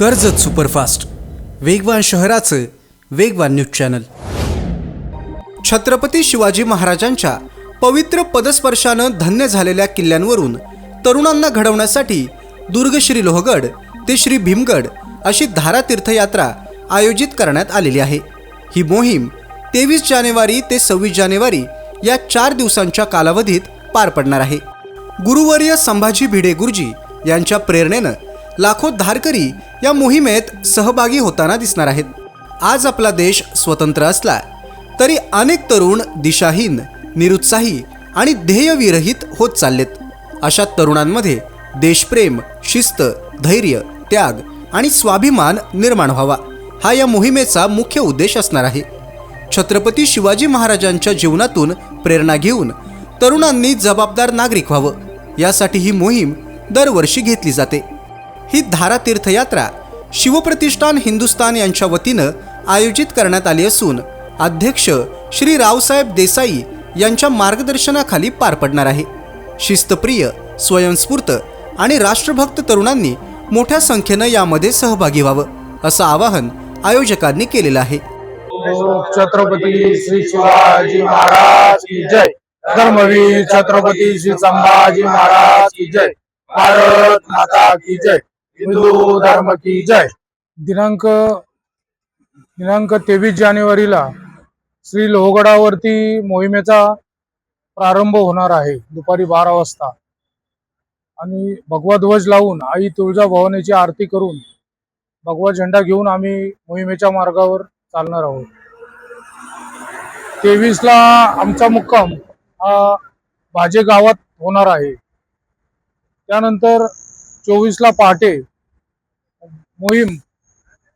Karjat superfast. वेगवान शहराचं वेगवान न्यूज चॅनल. छत्रपती शिवाजी महाराजांच्या पवित्र पदस्पर्शानं धन्य झालेल्या किल्ल्यांवरून तरुणांना घडवण्यासाठी दुर्ग श्री लोहगड ते श्री भीमगड अशी धारा तीर्थयात्रा आयोजित करण्यात आलेली आहे. ही मोहीम तेवीस जानेवारी ते सव्वीस जानेवारी या चार दिवसांच्या कालावधीत पार पडणार आहे. गुरुवर्य संभाजी भिडे गुरुजी यांच्या प्रेरणेनं लाखो धारकरी या मोहिमेत सहभागी होताना दिसणार आहेत. आज आपला देश स्वतंत्र असला तरी अनेक तरुण दिशाहीन निरुत्साही आणि ध्येयविरहित होत चाललेत. अशा तरुणांमध्ये देशप्रेम शिस्त धैर्य त्याग आणि स्वाभिमान निर्माण व्हावा हा या मोहिमेचा मुख्य उद्देश असणार आहे. छत्रपती शिवाजी महाराजांच्या जीवनातून प्रेरणा घेऊन तरुणांनी जबाबदार नागरिक व्हावं यासाठी ही मोहीम दरवर्षी घेतली जाते. ही धारा तीर्थयात्रा शिवप्रतिष्ठान हिंदुस्तान यांच्या वतीनं आयोजित करण्यात आली असून अध्यक्ष श्री रावसाहेब देसाई यांच्या मार्गदर्शनाखाली पार पडणार आहे. शिस्तप्रिय स्वयंस्फूर्त आणि राष्ट्रभक्त तरुणांनी मोठ्या संख्येनं यामध्ये सहभागी व्हावं असं आवाहन आयोजकांनी केलेलं आहे. छत्रपती श्री शिवाजी महाराज की जय. धर्मवीर छत्रपती श्री संभाजी महाराज की जय. भारत माता की जय. हिंदू धर्म की जय. दिनांक दिनांक तेवीस जानेवारीला श्री लोहगडावरती मोहिमेचा प्रारंभ होणार आहे दुपारी बारा वाजता. आणि भगवा ध्वज लावून आई तुळजा भवानीची आरती करून भगवा झेंडा घेऊन आम्ही मोहिमेच्या मार्गावर चालणार आहोत. तेवीसला आमचा मुक्काम हा भाजे गावात होणार आहे. त्यानंतर चोवीसला पहाटे मोहीम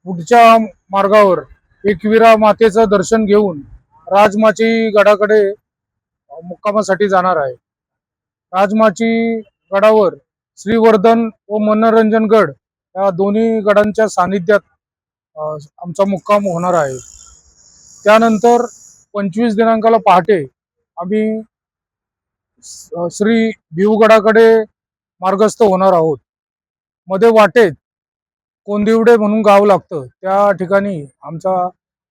पुढच्या मार्गावर एकविरा मातेचं दर्शन घेऊन राजमाची गडाकडे मुक्कामासाठी जाणार आहे. राजमाची गडावर श्रीवर्धन व मनोरंजन गड या दोन्ही गडांच्या सानिध्यात आमचा मुक्काम होणार आहे. त्यानंतर पंचवीस दिनांकाला पहाटे आम्ही स- श्री भिवगडाकडे मार्गस्थ होणार आहोत. मध्ये वाटेत कोंदिवडे म्हणून गाव लागतं. त्या ठिकाणी आमचा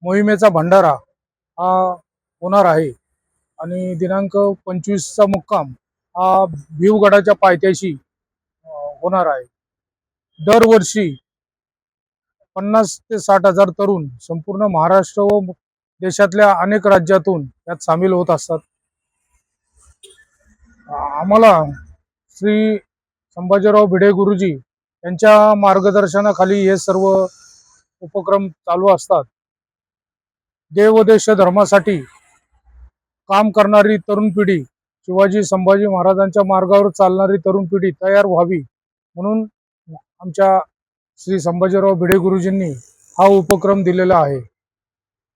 मोहिमेचा भंडारा हा होणार आहे. आणि दिनांक पंचवीसचा मुक्काम हा भिवगडाच्या पायथ्याशी होणार आहे. दरवर्षी पन्नास ते साठ हजार तरुण संपूर्ण महाराष्ट्र व देशातल्या अनेक राज्यातून यात सामील होत असतात. आम्हाला श्री संभाजीराव भिडे गुरुजी यांच्या मार्गदर्शनाखाली हे सर्व उपक्रम चालू असतात. देव देश धर्मासाठी काम करणारी तरुण पिढी शिवाजी संभाजी महाराजांच्या मार्गावर चालणारी तरुण पिढी तयार व्हावी म्हणून आमच्या श्री संभाजीराव भिडे गुरुजींनी हा उपक्रम दिलेला आहे.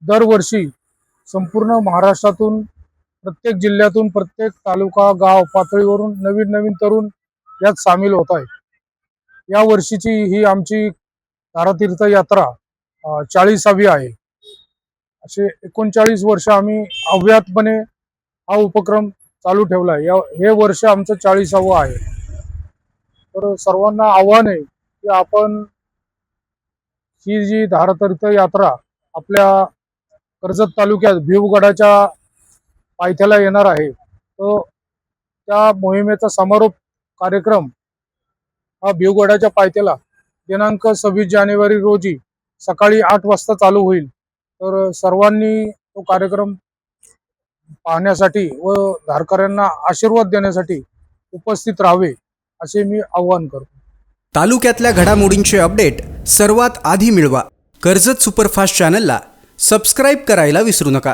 दरवर्षी संपूर्ण महाराष्ट्रातून प्रत्येक जिल्ह्यातून प्रत्येक तालुका गाव पातळीवरून नवीन नवीन तरुण यात सामील होत आहेत. या वर्षीची ही आमची तारातीर्थ यात्रा चाळीसावी आहे. असे एकोणचाळीस वर्ष आम्ही अव्यातपणे हा उपक्रम चालू ठेवला आहे. या हे वर्ष आमचं चाळीसावं आहे. तर सर्वांना आव्हान आहे की आपण ही जी धारातीर्थ यात्रा आपल्या कर्जत तालुक्यात भिवगडाच्या पायथ्याला येणार आहे तर त्या मोहिमेचा समारोप कार्यक्रम हा भिवगडाच्या पायथ्याला दिनांक सव्वीस जानेवारी रोजी सकाळी आठ वाजता चालू होईल. तर सर्वांनी तो कार्यक्रम पाहण्यासाठी व धारकऱ्यांना आशीर्वाद देण्यासाठी उपस्थित राहावे असे मी आवाहन करतो. तालुक्यातल्या घडामोडींचे अपडेट सर्वात आधी मिळवा. कर्जत सुपरफास्ट चॅनलला सबस्क्राईब करायला विसरू नका.